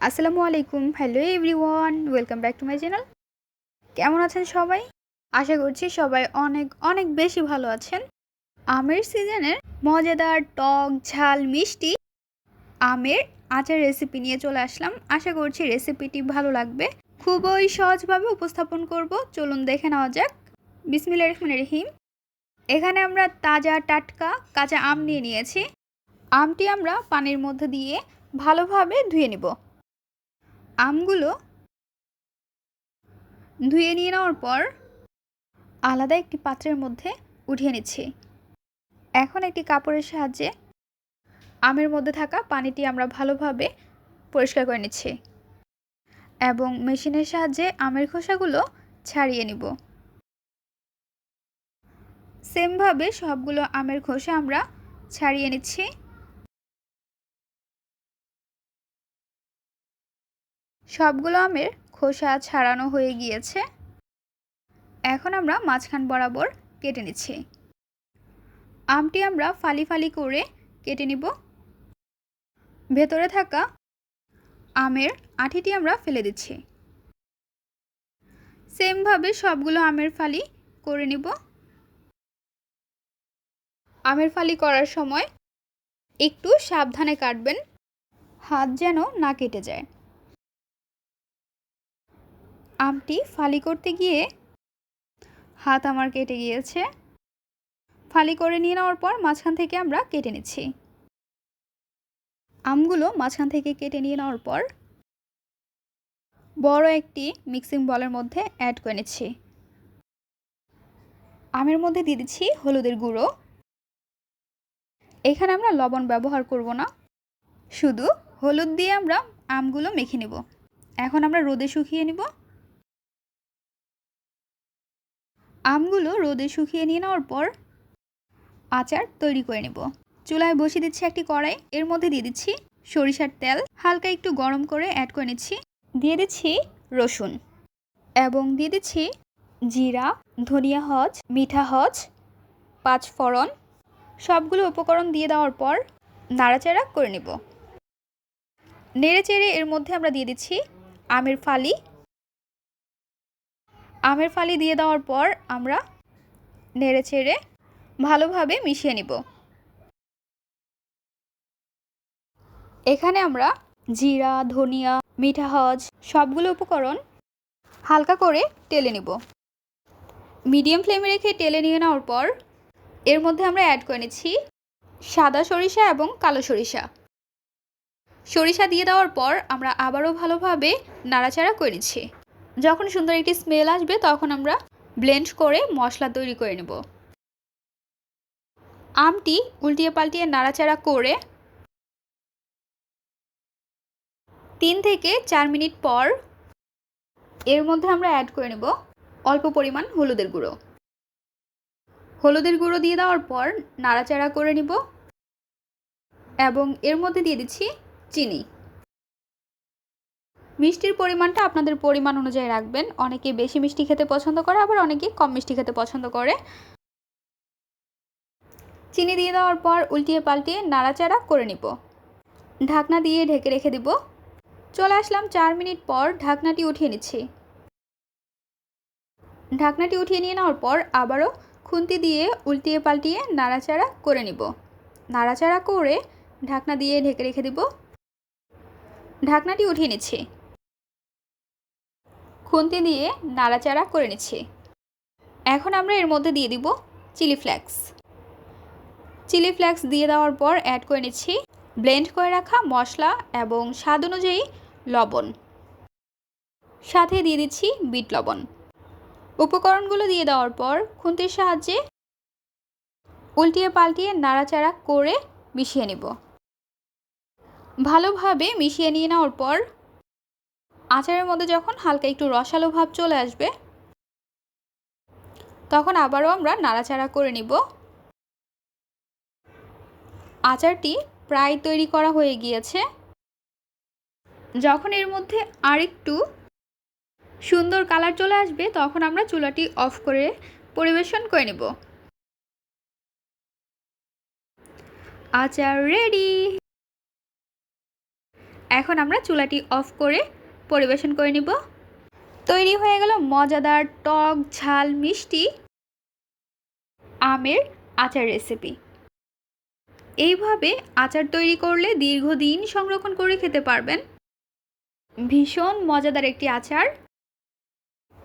আসসালামু আলাইকুম hello everyone welcome back to my channel কেমন আছেন সবাই? আশা করছি সবাই অনেক অনেক বেশি ভালো আছেন। আমের সিজনের মজাদার টক, ঝাল, মিষ্টি আমের আচার রেসিপি নিয়ে চলে আসলাম। আশা করছি রেসিপিটি ভালো লাগবে। খুবই সহজভাবে উপস্থাপন করব। চলুন দেখে নেওয়া যাক। বিসমিল্লা রহমান রহিম। এখানে আমরা তাজা টাটকা, কাঁচা আম নিয়ে নিয়েছি। আমটি আমরা পানির মধ্যে দিয়ে ভালোভাবে ধুয়ে নিব। আমগুলো ধুয়ে নিয়ে নেওয়ার পর আলাদা একটি পাত্রের মধ্যে উঠিয়ে নিচ্ছি। এখন একটি কাপড়ের সাহায্যে আমের মধ্যে থাকা পানিটি আমরা ভালোভাবে পরিষ্কার করে নিচ্ছি এবং মেশিনের সাহায্যে আমের খোসাগুলো ছাড়িয়ে নিব। সেমভাবে সবগুলো আমের খোসা আমরা ছাড়িয়ে নিচ্ছি। সবগুলো আমের খোসা ছাড়ানো হয়ে গিয়েছে। এখন আমরা মাঝখান বরাবর কেটে নিচ্ছি। আমটি আমরা ফালি ফালি করে কেটে নিব। ভেতরে থাকা আমের আঠিটি আমরা ফেলে দিচ্ছি। সেমভাবে সবগুলো আমের ফালি করে নিব। আমের ফালি করার সময় একটু সাবধানে কাটবেন। হাত যেন না কেটে যায়। আমটি ফালি করতে গিয়ে হাত আমার কেটে গিয়েছে। ফালি করে নিয়ে নেওয়ার পর মাঝখান থেকে আমরা কেটে নিচ্ছি। আমগুলো মাঝখান থেকে কেটে নিয়ে নেওয়ার পর বড় একটি মিক্সিং বলের মধ্যে অ্যাড করে নিচ্ছি। আমের মধ্যে দিয়ে দিচ্ছি হলুদের গুঁড়ো। এখানে আমরা লবণ ব্যবহার করব না। শুধু হলুদ দিয়ে আমরা আমগুলো মেখে নেব। এখন আমরা রোদে শুকিয়ে নিব। আমগুলো রোদে শুকিয়ে নিয়ে নেওয়ার পর আচার তৈরি করে নেব। চুলায় বসিয়ে দিচ্ছি একটি কড়াই। এর মধ্যে দিয়ে দিচ্ছি সরিষার তেল। হালকা একটু গরম করে অ্যাড করে নিচ্ছি। দিয়ে দিচ্ছি রসুন এবং দিয়ে দিচ্ছি জিরা, ধনিয়া হজ, মিঠা হজ, পাঁচ ফড়ন। সবগুলো উপকরণ দিয়ে দেওয়ার পর নাড়াচাড়া করে নেব। নেড়ে চেড়ে এর মধ্যে আমরা দিয়ে দিচ্ছি আমের ফালি আমের ফালি দিয়ে দেওয়ার পর আমরা নেড়ে চেড়ে ভালোভাবে মিশিয়ে নিব। এখানে আমরা জিরা, ধনিয়া মিঠা হজ সবগুলো উপকরণ হালকা করে টেলে নিব। মিডিয়াম ফ্লেমে রেখে টেলে নিয়ে নেওয়ার পর এর মধ্যে আমরা অ্যাড করে নিচ্ছি সাদা সরিষা এবং কালো সরিষা। সরিষা দিয়ে দেওয়ার পর আমরা আবারও ভালোভাবে নাড়াচাড়া করে নিচ্ছি। যখন সুন্দর একটি স্মেল আসবে, তখন আমরা ব্লেন্ড করে মশলা তৈরি করে নেব। আমটি উল্টিয়ে পাল্টিয়ে নাড়াচাড়া করে তিন থেকে চার মিনিট পর এর মধ্যে আমরা অ্যাড করে নেব অল্প পরিমাণ হলুদের গুঁড়ো। হলুদের গুঁড়ো দিয়ে দেওয়ার পর নাড়াচাড়া করে নিব এবং এর মধ্যে দিয়ে দিচ্ছি চিনি। মিষ্টির পরিমাণটা আপনাদের পরিমাণ অনুযায়ী রাখবেন। অনেকে বেশি মিষ্টি খেতে পছন্দ করে, আবার অনেকে কম মিষ্টি খেতে পছন্দ করে। চিনি দিয়ে দেওয়ার পর উল্টিয়ে পাল্টিয়ে নাড়াচাড়া করে নিব। ঢাকনা দিয়ে ঢেকে রেখে দিব। চলে আসলাম চার মিনিট পর ঢাকনাটি উঠিয়ে নিচ্ছি। ঢাকনাটি উঠিয়ে নিয়ে নেওয়ার পর আবারও খুন্তি দিয়ে উল্টিয়ে পাল্টিয়ে নাড়াচাড়া করে নিব। নাড়াচাড়া করে ঢাকনা দিয়ে ঢেকে রেখে দিব। ঢাকনাটি উঠিয়ে নিচ্ছি। খুন্তি দিয়ে নাড়াচাড়া করে নিচ্ছি। এখন আমরা এর মধ্যে দিয়ে দিব চিলি ফ্লেক্স। চিলি ফ্লেক্স দিয়ে দেওয়ার পর অ্যাড করে নিচ্ছি ব্লেন্ড করে রাখা মশলা এবং স্বাদ অনুযায়ী লবণ। সাথে দিয়ে দিচ্ছি বিট লবণ। উপকরণগুলো দিয়ে দেওয়ার পর খুন্তির সাহায্যে উল্টিয়ে পাল্টিয়ে নাড়াচাড়া করে মিশিয়ে নেব। ভালোভাবে মিশিয়ে নিয়ে নেওয়ার পর আচারের মধ্যে যখন হালকা একটু রসালো ভাব চলে আসবে, তখন আবারও আমরা নাড়াচাড়া করে নিব। আচারটি প্রায় তৈরি করা হয়ে গিয়েছে। যখন এর মধ্যে আরেকটু সুন্দর কালার চলে আসবে, তখন আমরা চুলাটি অফ করে পরিবেশন করে নেব। আচার রেডি! এখন আমরা চুলাটি অফ করে পরিবেশন করে নিব। তৈরি হয়ে গেল মজাদার টক ঝাল মিষ্টি আমের আচার রেসিপি এইভাবে আচার তৈরি করলে দীর্ঘদিন সংরক্ষণ করে খেতে পারবেন। ভীষণ মজাদার একটি আচার।